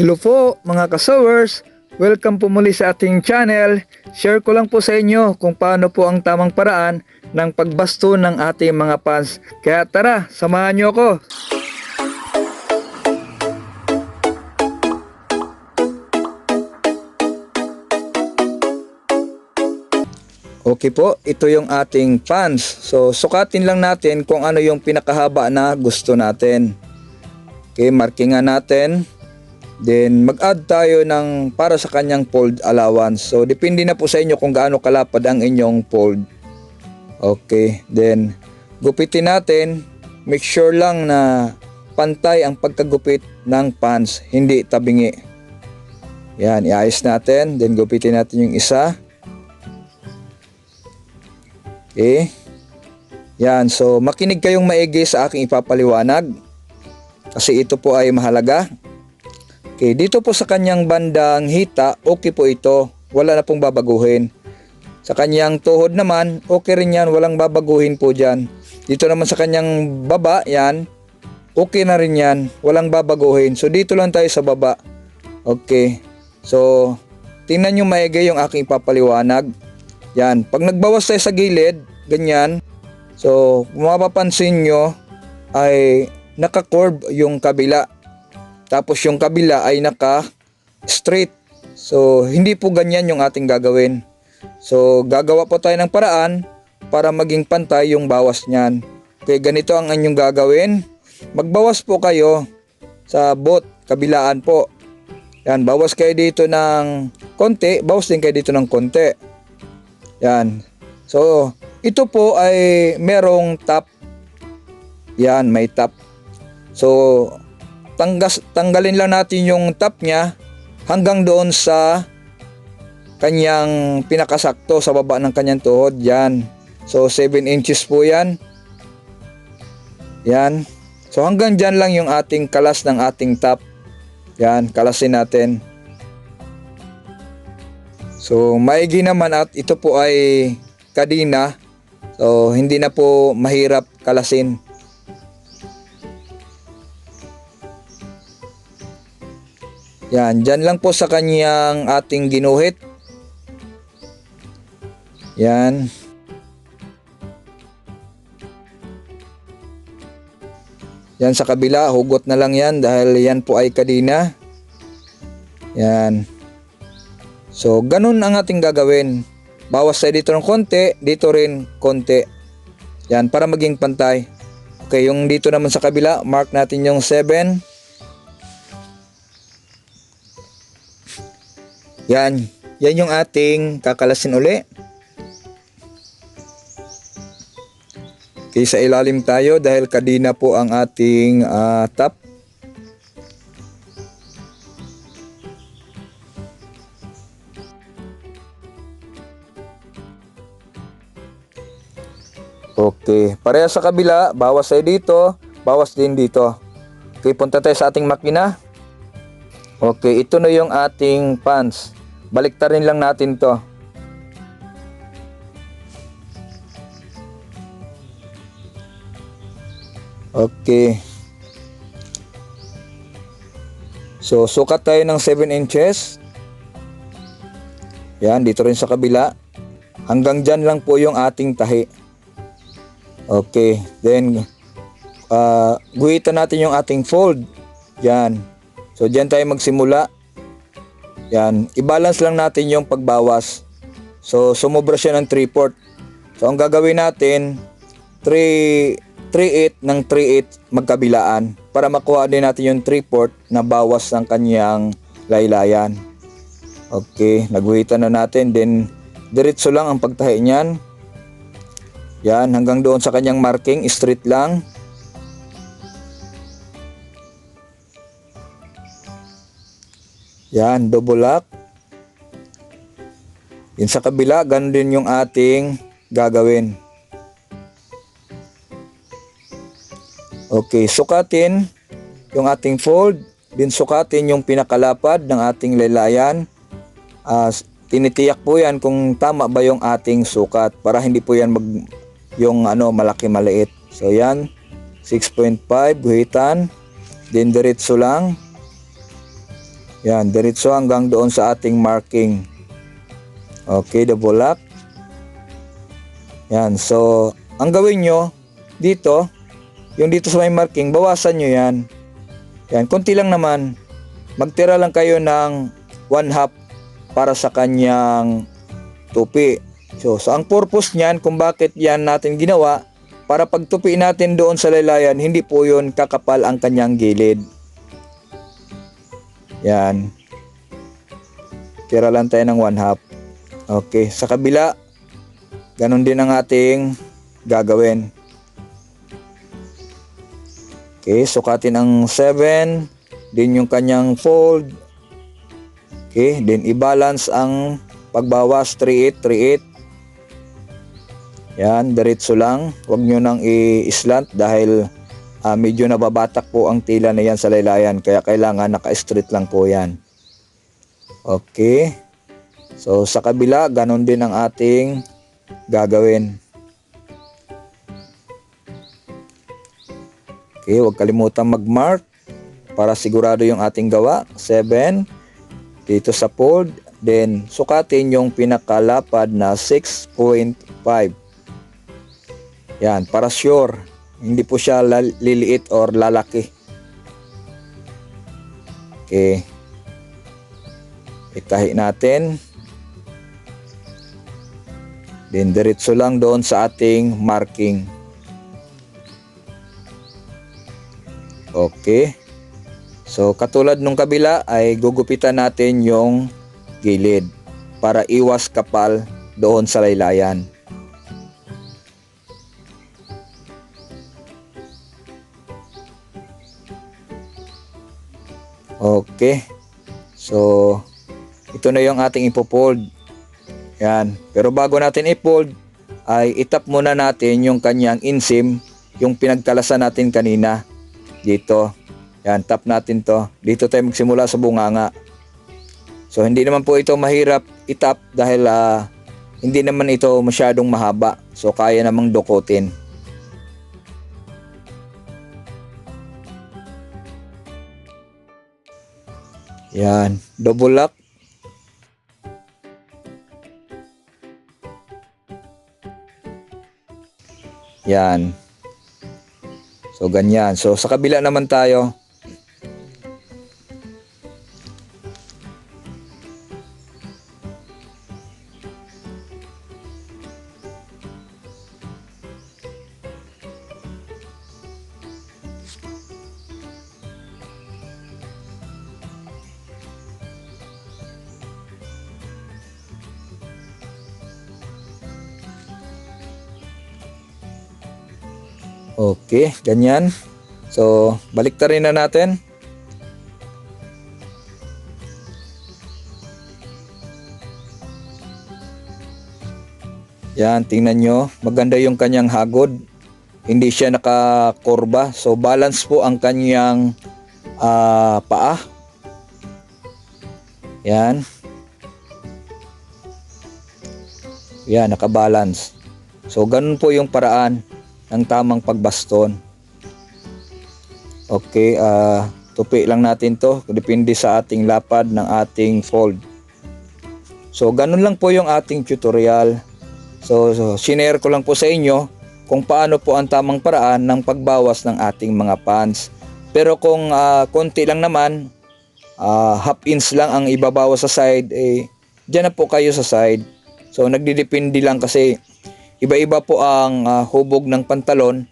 Hello po mga kasowers, welcome po muli sa ating channel. Share ko lang po sa inyo kung paano po ang tamang paraan ng pagbasto ng ating mga fans. Kaya tara, samahan nyo ako. Okay po, ito yung ating fans. So, sukatin lang natin kung ano yung pinakahaba na gusto natin. Okay, markingan natin. Then, mag-add tayo ng para sa kanyang fold allowance. So, depende na po sa inyo kung gaano kalapad ang inyong fold. Okay, then, gupitin natin. Make sure lang na pantay ang pagkagupit ng pants, hindi tabingi. Yan, iayos natin. Then, gupitin natin yung isa. Okay. Yan, so makinig kayong maigi sa aking ipapaliwanag. Kasi ito po ay mahalaga. Okay, dito po sa kanyang bandang hita, okay po ito. Wala na pong babaguhin. Sa kanyang tuhod naman, okay rin yan. Walang babaguhin po dyan. Dito naman sa kanyang baba, yan. Okay na rin yan. Walang babaguhin. So dito lang tayo sa baba. Okay. So, tingnan nyo maigi yung aking papaliwanag. Yan. Pag nagbawas tayo sa gilid, ganyan. So, kung mapapansin nyo, ay naka-curve yung kabila. Tapos yung kabila ay naka-straight. So, hindi po ganyan yung ating gagawin. So, gagawa po tayo ng paraan para maging pantay yung bawas niyan. Okay, ganito ang inyong gagawin. Magbawas po kayo sa bot, kabilaan po. Yan, bawas kayo dito ng konti, bawas din kayo dito ng konti. Yan. So, ito po ay merong top. Yan, may top. So, tanggas, tanggalin lang natin yung top niya hanggang doon sa kanyang pinakasakto sa baba ng kanyang tuhod. Yan. So, 7 inches po yan. Yan. So, hanggang dyan lang yung ating kalas ng ating top. Yan, kalasin natin. So, maigi naman at ito po ay kadina. So, hindi na po mahirap kalasin. Yan, dyan lang po sa kanyang ating ginuhit. Yan. Yan sa kabila, hugot na lang yan dahil yan po ay kadina. Yan. So, ganun ang ating gagawin. Bawas tayo dito ng konti, dito rin konti. Yan, para maging pantay. Okay, yung dito naman sa kabila, mark natin yung 7. Yan, yan yung ating kakalasin uli. Okay, sa ilalim tayo dahil kadina po ang ating uh, top. Okay, pareha sa kabila, bawas tayo dito, bawas din dito. Okay, punta tayo sa ating makina. Okay, ito na yung ating pants. Baliktarin lang natin to. Okay. So, sukat tayo ng 7 inches. Yan, dito rin sa kabila. Hanggang dyan lang po yung ating tahi. Okay, then uh, guhitan natin yung ating fold. Yan. So diyan tayo magsimula. Yan, i-balance lang natin yung pagbawas. So sumobra siya ng 3 port. So ang gagawin natin 3 3/8 ng 3/8 magkabilaan para makuha din natin yung 3 port na bawas ng kanyang laylayan. Okay, naguhitan na natin then diretso lang ang pagtahi niyan. Yan, hanggang doon sa kanyang marking, straight lang. Yan, double lock. Yan sa kabila, ganun din yung ating gagawin. Okay, sukatin yung ating fold, din sukatin yung pinakalapad ng ating laylayan. Uh, tinitiyak po yan kung tama ba yung ating sukat para hindi po yan mag yung ano malaki maliit. So yan 6.5 guhitan. Then diretso lang. Yan, diretso hanggang doon sa ating marking. Okay, double lock. Yan, so, ang gawin nyo, dito, yung dito sa may marking, bawasan nyo yan. Yan, konti lang naman. Magtira lang kayo ng one half para sa kanyang tupi. So, so ang purpose niyan kung bakit yan natin ginawa, para pagtupi natin doon sa laylayan, hindi po yun kakapal ang kanyang gilid. Yan. Tira lang tayo ng one half. Okay, sa kabila, ganun din ang ating gagawin. Okay, sukatin ang 7, din yung kanyang fold. Okay, then i-balance ang pagbawas 38, 38. Yan, diretso lang. Huwag nyo nang i-slant dahil uh, medyo nababatak po ang tila na yan sa laylayan. Kaya kailangan naka-straight lang po yan. Okay. So sa kabila, ganun din ang ating gagawin. Okay, huwag kalimutan mag-mark para sigurado yung ating gawa. 7 dito sa fold. Then, sukatin yung pinakalapad na 6.5. Yan, para sure. Hindi po siya liliit or lalaki. Okay. Itahi natin. Then diretso lang doon sa ating marking. Okay. So katulad nung kabila ay gugupitan natin yung gilid para iwas kapal doon sa laylayan. Okay. So, ito na yung ating ipopold. Yan. Pero bago natin ipold, ay itap muna natin yung kanyang insim, yung pinagkalasan natin kanina. Dito. Yan, tap natin to. Dito tayo magsimula sa bunganga. So, hindi naman po ito mahirap itap dahil uh, hindi naman ito masyadong mahaba. So, kaya namang dukutin. Yan, double lock. Yan. So ganyan. So sa kabila naman tayo. Okay, ganyan. So, balik rin na natin. Yan, tingnan nyo. Maganda yung kanyang hagod. Hindi siya nakakurba. So, balance po ang kanyang uh, paa. Yan. Yan, nakabalance. So, ganun po yung paraan ng tamang pagbaston. Okay, uh, tupi lang natin to. Depende sa ating lapad ng ating fold. So, ganun lang po yung ating tutorial. So, so sinare ko lang po sa inyo kung paano po ang tamang paraan ng pagbawas ng ating mga pants. Pero kung uh, konti lang naman, uh, half inch lang ang ibabawas sa side, eh, dyan na po kayo sa side. So, nagdidepende lang kasi iba-iba po ang uh, hubog ng pantalon.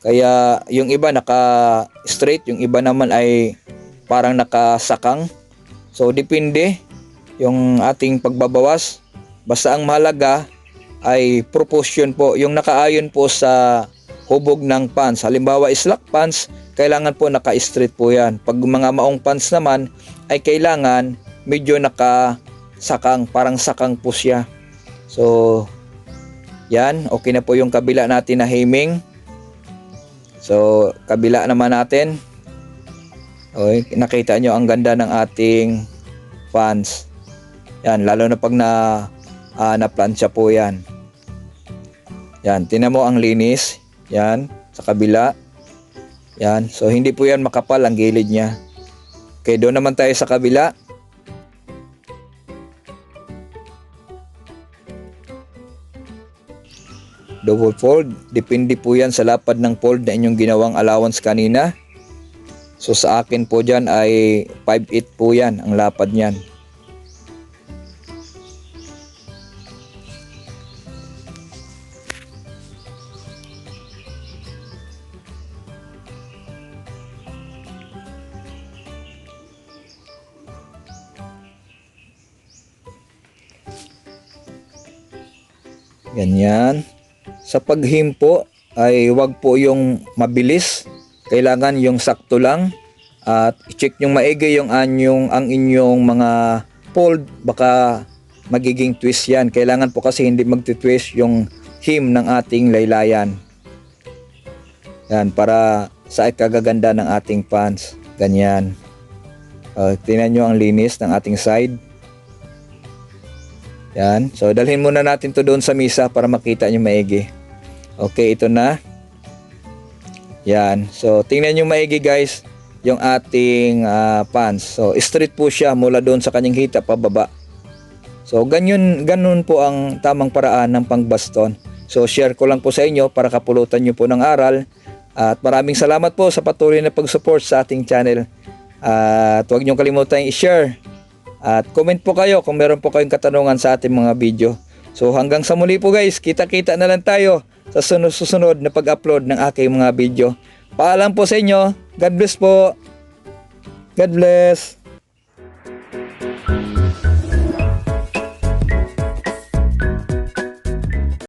Kaya yung iba naka straight, yung iba naman ay parang nakasakang. So depende yung ating pagbabawas. Basta ang mahalaga ay proportion po. Yung nakaayon po sa hubog ng pants. Halimbawa slack pants, kailangan po naka-straight po yan. Pag mga maong pants naman ay kailangan medyo nakasakang, parang sakang po siya. So yan, okay na po yung kabila natin na heming. So, kabila naman natin. Okay, nakita nyo ang ganda ng ating fans. Yan, lalo na pag na uh, na-plancha po yan. Yan, tinan mo ang linis. Yan, sa kabila. Yan, so hindi po yan makapal ang gilid niya. Okay, doon naman tayo sa kabila. Double fold. Depende po yan sa lapad ng fold na inyong ginawang allowance kanina. So sa akin po dyan ay 5.8 po yan ang lapad niyan. Ganyan. Sa paghimpo ay wag po yung mabilis. Kailangan yung sakto lang. At i-check yung maigi yung anyong ang inyong mga fold baka magiging twist yan. Kailangan po kasi hindi magti-twist yung hem ng ating laylayan. Yan para sa ikagaganda ng ating pants. Ganyan. Uh, tingnan nyo ang linis ng ating side. Yan. So, dalhin muna natin to doon sa misa para makita nyo maigi. Okay, ito na. Yan. So, tingnan nyo maigi guys yung ating ah, pants. So, straight po siya mula doon sa kanyang hita pababa. So, ganyan, ganun po ang tamang paraan ng pangbaston. So, share ko lang po sa inyo para kapulutan nyo po ng aral. At maraming salamat po sa patuloy na pag-support sa ating channel. At huwag nyo kalimutan i-share at comment po kayo kung meron po kayong katanungan sa ating mga video. So hanggang sa muli po guys, kita-kita na lang tayo sa sunod-susunod na pag-upload ng aking mga video. Paalam po sa inyo. God bless po. God bless.